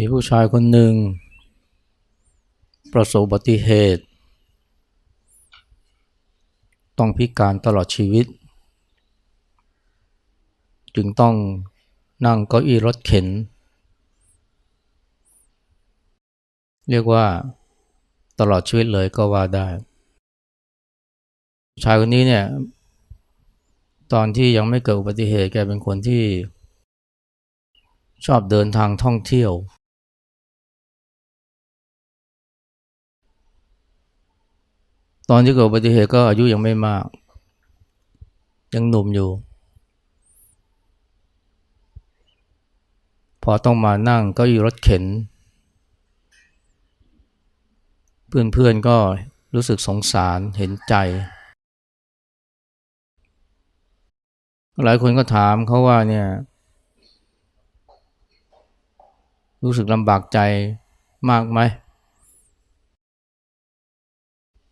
มีผู้ชายคนหนึ่ง ประสบอุบัติเหตุ ต้องพิการตลอดชีวิต จึงต้องนั่งเก้าอี้รถเข็น เรียกว่าตลอดชีวิตเลยก็ว่าได้ ชายคนนี้เนี่ย ตอนที่ยังไม่เกิดอุบัติเหตุแกเป็นคนที่ชอบเดินทางท่องเที่ยว ตอนที่เกิดอุบัติเหตุก็อายุยังไม่มาก ยังหนุ่มอยู่ พอต้องมานั่งก็อยู่รถเข็น เพื่อนๆก็รู้สึกสงสารเห็นใจ หลายคนก็ถามเขาว่าเนี่ย รู้สึกลำบากใจมากไหม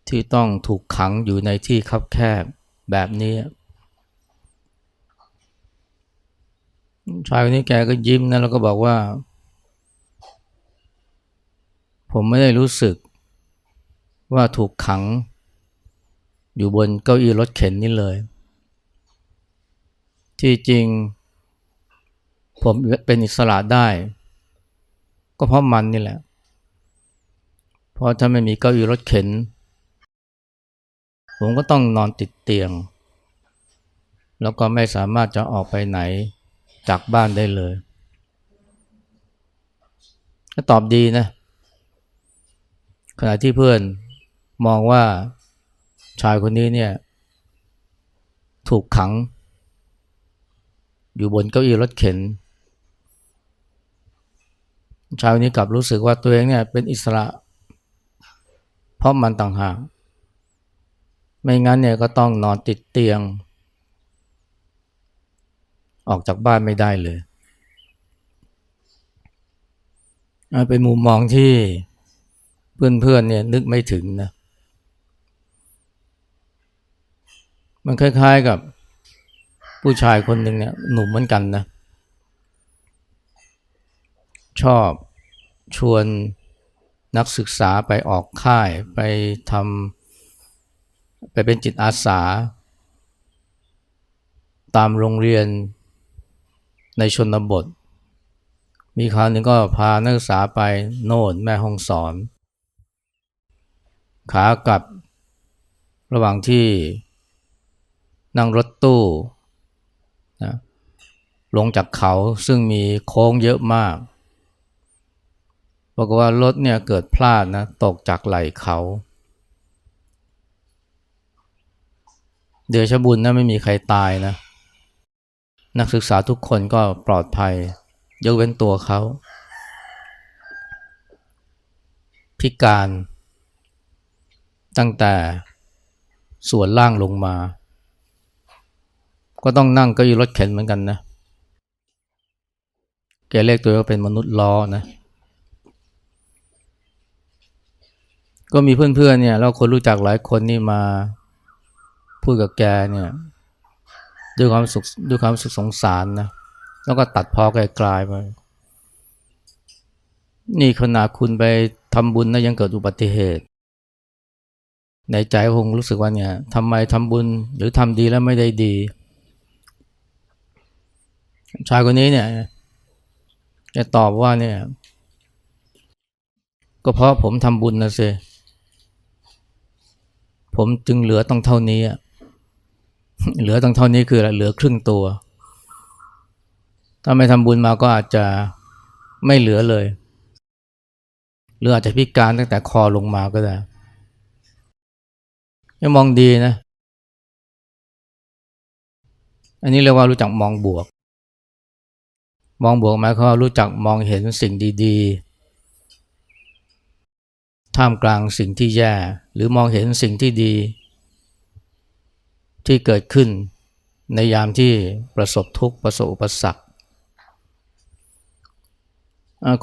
ที่ต้องถูกขังอยู่ในที่คับแคบแบบนี้ชายคนนี้แกก็ยิ้มนะแล้วก็บอกว่า ผมไม่ได้รู้สึกว่าถูกขัง อยู่บนเก้าอี้รถเข็นนี่เลย ที่จริง ผมเป็นอิสระได้ ก็เพราะมันนี่แหละ เพราะถ้าไม่มีเก้าอี้รถเข็น ผมก็ต้องนอนติดเตียง แล้วก็ไม่สามารถจะออกไปไหนจากบ้านได้เลยก็ตอบดีนะ ขณะที่เพื่อนมองว่าชายคนนี้เนี่ย ถูกขัง อยู่บนเก้าอี้รถเข็น ชายคนนี้กลับรู้สึกว่าตัวเองเนี่ยเป็นอิสระ เพราะมันต่างหาก ไม่งั้นเนี่ยก็ต้องนอนติดเตียง ออกจากบ้านไม่ได้เลยเป็นมุมมองที่เพื่อนๆเนี่ยนึกไม่ถึงนะ มันคล้ายๆกับผู้ชายคนหนึ่งเนี่ยหนุ่มเหมือนกันนะ ชอบชวนนักศึกษาไปออกค่ายไปทำ ไปเป็นจิตอาสา ตามโรงเรียนในชนบท มีคราวหนึ่งก็พานักศึกษาไปโน่นแม่ห้องสอน ขากลับระหว่างที่นั่งรถตู้นะลงจากเขาซึ่งมีโค้งเยอะมากบอกว่ารถเนี่ยเกิดพลาดนะตกจากไหล่เขา เดชบุญนะไม่มีใครตายนะ นักศึกษาทุกคนก็ปลอดภัย ยกเว้นตัวเขา พิการ ตั้งแต่ส่วนล่างลงมา ก็ต้องนั่งก็อยู่รถเข็นเหมือนกันนะ แกเรียกตัวว่าเป็นมนุษย์ล้อนะ ก็มีเพื่อนๆเนี่ยแล้วคนรู้จักหลายคนนี่มา พูดกับแกเนี่ยด้วยความสุขด้วยความสุขสงสารนะแล้วก็ตัดพอไกลๆไปนี่ขนาดคุณไปทำบุญนะยังเกิดอุบัติเหตุ ในใจคงรู้สึกว่าเนี่ยทำไมทำบุญหรือทำดีแล้วไม่ได้ดี ชายคนนี้เนี่ยจะตอบว่าเนี่ย ก็เพราะผมทำบุญนะสิผมจึงเหลือต้องเท่านี้ เหลือตั้งเท่านี้คือเหลือครึ่งตัว ถ้าไม่ทำบุญมาก็อาจจะไม่เหลือเลย หรืออาจจะพิการตั้งแต่คอลงมาก็ได้ยังมองดีนะ อันนี้เรียกว่ารู้จักมองบวก มองบวกหมายความว่ารู้จักมองเห็นสิ่งดีๆ ท่ามกลางสิ่งที่แย่ หรือมองเห็นสิ่งที่ดี ที่เกิดขึ้นในยามที่ประสบทุกข์ประสบอุปสรรค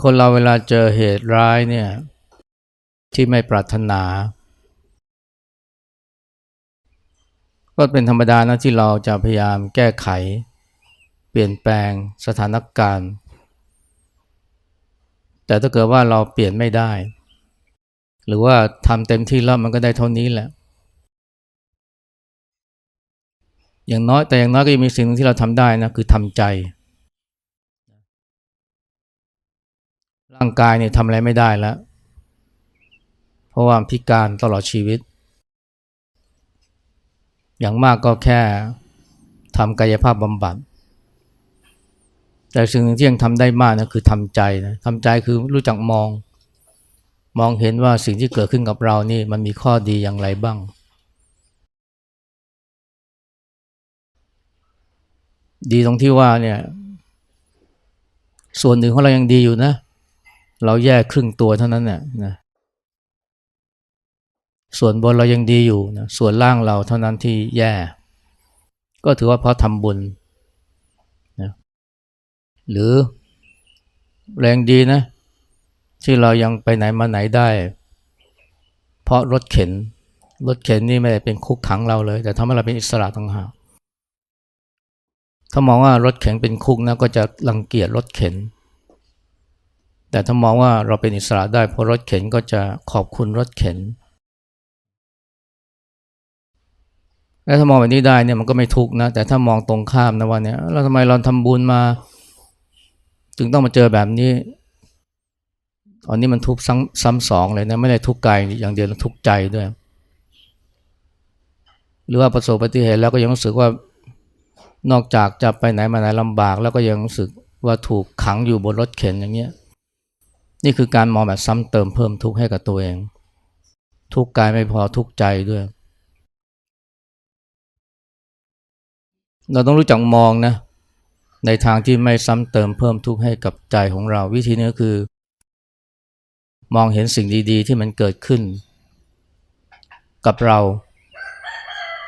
คนเราเวลาเจอเหตุร้ายเนี่ยที่ไม่ปรารถนา ก็เป็นธรรมดานะที่เราจะพยายามแก้ไข เปลี่ยนแปลงสถานการณ์ แต่ถ้าเกิดว่าเราเปลี่ยนไม่ได้ หรือว่าทำเต็มที่แล้วมันก็ได้เท่านี้แหละ อย่างน้อยแต่อย่างน้อยก็ยังมีสิ่งหนึ่งที่เราทำได้นะคือทำใจ ร่างกายเนี่ยทำอะไรไม่ได้แล้ว เพราะว่าพิการตลอดชีวิต อย่างมากก็แค่ทำกายภาพบำบัดแต่สิ่งหนึ่งที่ยังทำได้มากนะคือทำใจนะทำใจคือรู้จักมอง มองเห็นว่าสิ่งที่เกิดขึ้นกับเรานี่มันมีข้อดีอย่างไรบ้าง ดีตรงที่ว่าเนี่ย ส่วนหนึ่งของเรายังดีอยู่นะ เราแยกครึ่งตัวเท่านั้นเนี่ยนะส่วนบนเรายังดีอยู่นะส่วนล่างเราเท่านั้นที่แย่ ก็ถือว่าเพราะทำบุญนะหรือแรงดีนะ ที่เรายังไปไหนมาไหนได้ เพราะรถเข็น รถเข็นนี่ไม่ได้เป็นคุกขังเราเลย แต่ทำให้เราเป็นอิสระต่างหาก ถ้ามองว่ารถเข็นเป็นคุกนะก็จะรังเกียจรถเข็น แต่ถ้ามองว่าเราเป็นอิสระได้เพราะรถเข็นก็จะขอบคุณรถเข็น แล้วถ้ามองแบบนี้ได้เนี่ยมันก็ไม่ทุกนะแต่ถ้ามองตรงข้ามนะว่าเนี่ยเราทำไมเราทำบุญมา จึงต้องมาเจอแบบนี้ตอนนี้มันทุกซ้ำซ้ำสองเลยนะไม่ได้ทุกกายอย่างเดียวทุกใจด้วย หรือว่าประสบอุบัติเหตุแล้วก็ยังรู้สึกว่า นอกจากจะไปไหนมาไหนลำบาก แล้วก็ยังรู้สึกว่าถูกขังอยู่บนรถเข็นอย่างเงี้ยนี่คือการมองแบบซ้ำเติมเพิ่มทุกข์ให้กับตัวเอง ทุกข์กายไม่พอทุกข์ใจด้วย เราต้องรู้จักมองนะ ในทางที่ไม่ซ้ำเติมเพิ่มทุกข์ให้กับใจของเรา วิธีนี้คือ มองเห็นสิ่งดีๆ ที่มันเกิดขึ้น กับเรา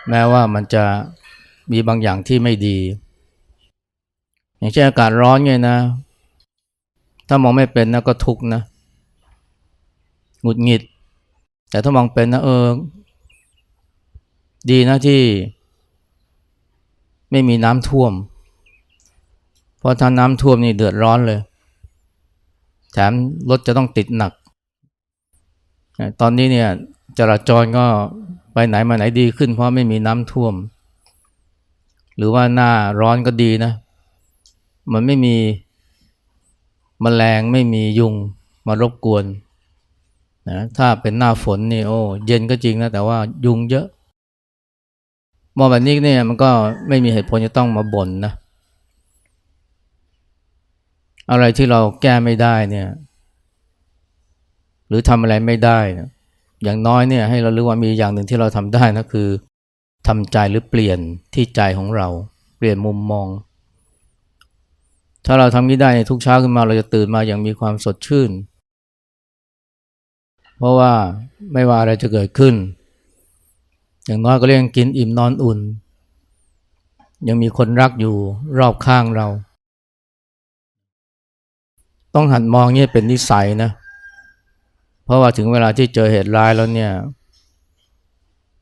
แม้ว่ามันจะ มีบางอย่างที่ไม่ดี อย่างเช่นอากาศร้อนไงนะ ถ้ามองไม่เป็นนะก็ทุกข์นะหงุดหงิด แต่ถ้ามองเป็นนะเออ ดีนะที่ ไม่มีน้ำท่วม เพราะถ้าน้ำท่วมนี่เดือดร้อนเลย แถมรถจะต้องติดหนัก ตอนนี้เนี่ยจราจรก็ไปไหนมาไหนดีขึ้นเพราะไม่มีน้ำท่วม หรือว่าหน้าร้อนก็ดีนะ มันไม่มีมแมลงไม่มียุงมารบกวนนะถ้าเป็นหน้าฝนนี่โอ้เย็นก็จริงนะ แต่ว่ายุงเยอะ มองแบบนี้เนี่ยมันก็ไม่มีเหตุผลจะต้องมาบ่นนะ อะไรที่เราแก้ไม่ได้เนี่ย หรือทำอะไรไม่ได้นะอย่างน้อยเนี่ยให้เรารู้ว่ามีอย่างหนึ่งที่เราทำได้นะคือ ทำใจหรือเปลี่ยนที่ใจของเรา เปลี่ยนมุมมอง ถ้าเราทำนี้ได้ในทุกเช้าขึ้นมาเราจะตื่นมาอย่างมีความสดชื่น เพราะว่าไม่ว่าอะไรจะเกิดขึ้น อย่างน้อยก็เรียกกินอิ่มนอนอุ่น ยังมีคนรักอยู่รอบข้างเรา ต้องหันมองเนี่ยเป็นนิสัยนะ เพราะว่าถึงเวลาที่เจอเหตุร้ายแล้วเนี่ย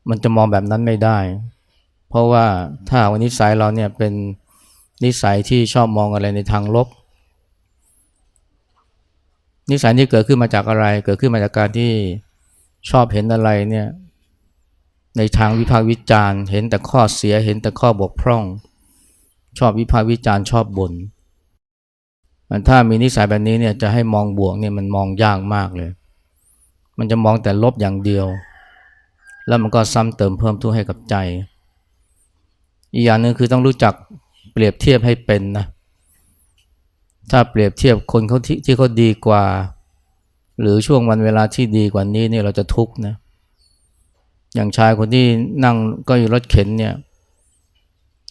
มันจะมองแบบนั้นไม่ได้ เพราะว่าถ้าวันนิสัยเราเนี่ยเป็นนิสัยที่ชอบมองอะไรในทางลบ นิสัยที่เกิดขึ้นมาจากอะไร เกิดขึ้นมาจากการที่ชอบเห็นอะไรเนี่ยในทางวิพากษ์วิจารณ์ เห็นแต่ข้อเสียเห็นแต่ข้อบกพร่อง ชอบวิพากษ์วิจารณ์ชอบบน่นมันถ้ามีนิสัยแบบนี้เนี่ยจะให้มองบวกเนี่ยมันมองยากมากเลย มันจะมองแต่ลบอย่างเดียว แล้วมันก็ซ้ำเติมเพิ่มทุกข์ให้กับใจ อีกอย่างหนึ่งคือต้องรู้จักเปรียบเทียบให้เป็นนะถ้าเปรียบเทียบคนเขาที่ที่เขาดีกว่า หรือช่วงวันเวลาที่ดีกว่านี้เนี่ยเราจะทุกข์นะอย่างชายคนที่นั่งก็อยู่รถเข็นเนี่ย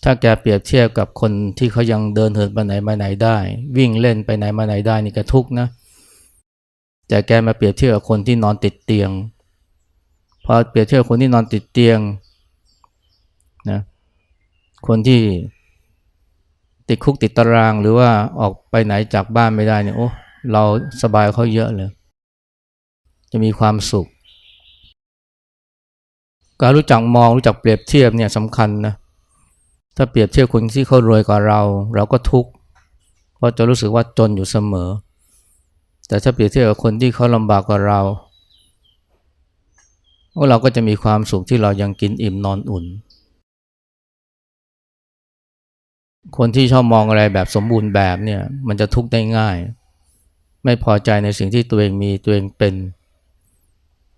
ถ้าแกเปรียบเทียบกับคนที่เขายังเดินเหินไปไหนมาไหนได้ วิ่งเล่นไปไหนมาไหนได้นี่แกทุกข์นะแต่แกมาเปรียบเทียบกับคนที่นอนติดเตียง พอเปรียบเทียบคนที่นอนติดเตียงนะคนที่ติดคุกติดตารางหรือว่าออกไปไหนจากบ้านไม่ได้เนี่ยโอ้เราสบายเขาเยอะเลย จะมีความสุข การรู้จักมองรู้จักเปรียบเทียบเนี่ยสำคัญนะถ้าเปรียบเทียบคนที่เขารวยกว่าเรา เราก็ทุกข์เพราะจะรู้สึกว่าจนอยู่เสมอ แต่แต่ถ้าเปรียบเทียบกับคนที่เขาลำบากกว่าเรา เราก็จะมีความสุขที่เรายังกินอิ่มนอนอุ่น คนที่ชอบมองอะไรแบบสมบูรณ์แบบเนี่ยมันจะทุกข์ได้ง่าย ไม่พอใจในสิ่งที่ตัวเองมีตัวเองเป็น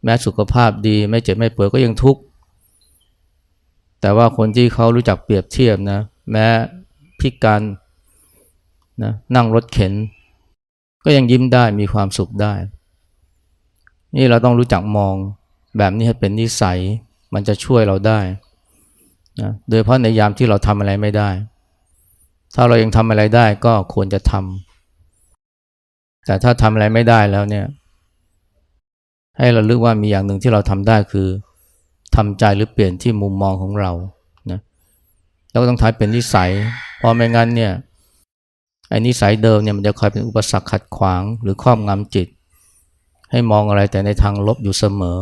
แม้สุขภาพดีไม่เจ็บไม่ป่วยก็ยังทุกข์แต่ว่าคนที่เขารู้จักเปรียบเทียบนะแม้พิการนะนั่งรถเข็น ก็ยังยิ้มได้มีความสุขได้ นี่เราต้องรู้จักมอง แบบนี้ให้เป็นนิสัยมันจะช่วยเราได้นะโดยเพราะในยามที่เราทำอะไรไม่ได้ ถ้าเรายังทำอะไรได้ก็ควรจะทำแต่ถ้าทำอะไรไม่ได้แล้วเนี่ย ให้เราลึกว่ามีอย่างหนึ่งที่เราทำได้คือทำใจหรือเปลี่ยนที่มุมมองของเรานะแล้วก็ต้องทายเป็นนิสัย เพราะไม่งั้นเนี่ยไอ้นิสัยเดิมเนี่ยมันจะคอยเป็นอุปสรรคขัดขวางหรือครอบงำจิต ให้มองอะไรแต่ในทางลบอยู่เสมอ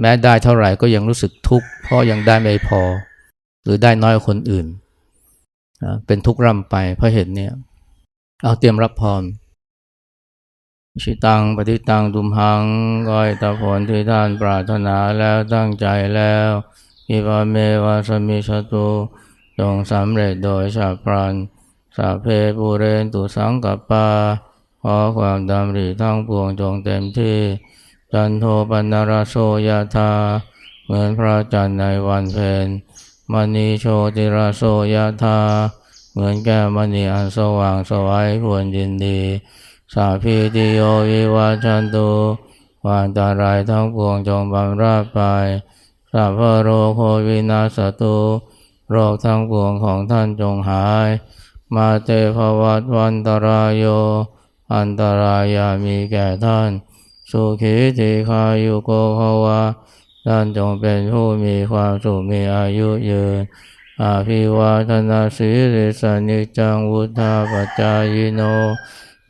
แม้ได้เท่าไหร่ก็ยังรู้สึกทุกข์เพราะยังได้ไม่พอ หรือได้น้อยกว่าคนอื่นนะเป็นทุกข์ร่ำไปเพราะเห็นเนี่ยเอาเตรียมรับพรชิตังปฏิตังดุมหังก้อยตาผลที่ท่านปรารถนาแล้วตั้งใจแล้วอิปาเมวาสมิชตุจงสำเร็จโดยชาพรันสาเพปูเรนตุสังกัปปาขอความดำริทั้งปวงจงเต็มที่ จันโทปันนรโสยธาเหมือนพระจันทร์ในวันเพ็ญมณีโชติราโสยธาเหมือนแก้วมณีอันสว่างสวัยควรยินดี สาพีติโยวิวัชันตุวานตารายทั้งปวงจงบำราดไปสัพพะโรโควินาสตุโรคทั้งปวงของท่านจงหาย มาเตภวัตวันตรายโย อันตรายามีแก่ท่าน สุขีติคายุโกภวะท่านจงเป็นผู้มีความสุขมีอายุยืน อาภิวาทนาสีริสนิจังวุธาปจายโน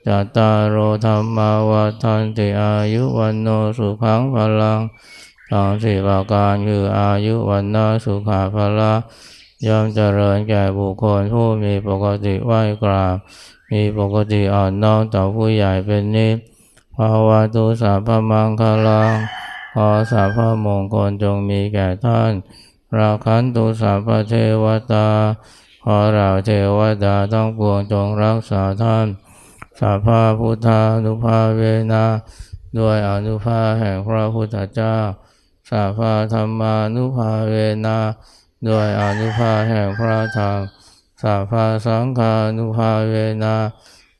จัตตารโอธรรมาวาทันติอายุวันโนสุขังพลังสองสี่ประการคืออายุวันโนสุขาพละย่อมเจริญแก่บุคคลผู้มีปกติไหวกราบมีปกติอ่อนน้อมต่อผู้ใหญ่เป็นนิพ ภาวะตุสัพมังคลังขอสัพมงคลจงมีแก่ท่าน ราคันตุสัพเทวตา ขอเราเทวดาต้องปวงจงรักษาท่านสัพพะพุทธานุภาเวนะด้วยอนุภาแห่งพระพุทธเจ้าสัพพะธรรมานุภาเวนะด้วยอนุภาแห่งพระธรรมสัพพะสังฆานุภาเวนะ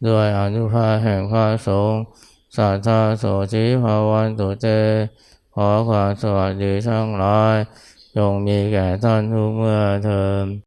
ด้วยอนุภาแห่งพระสงฆ์ สัทธาโสชิภาวันตุเต ขอความสวัสดีทั้งหลายจงมีแก่ท่านทุกเมื่อเทอม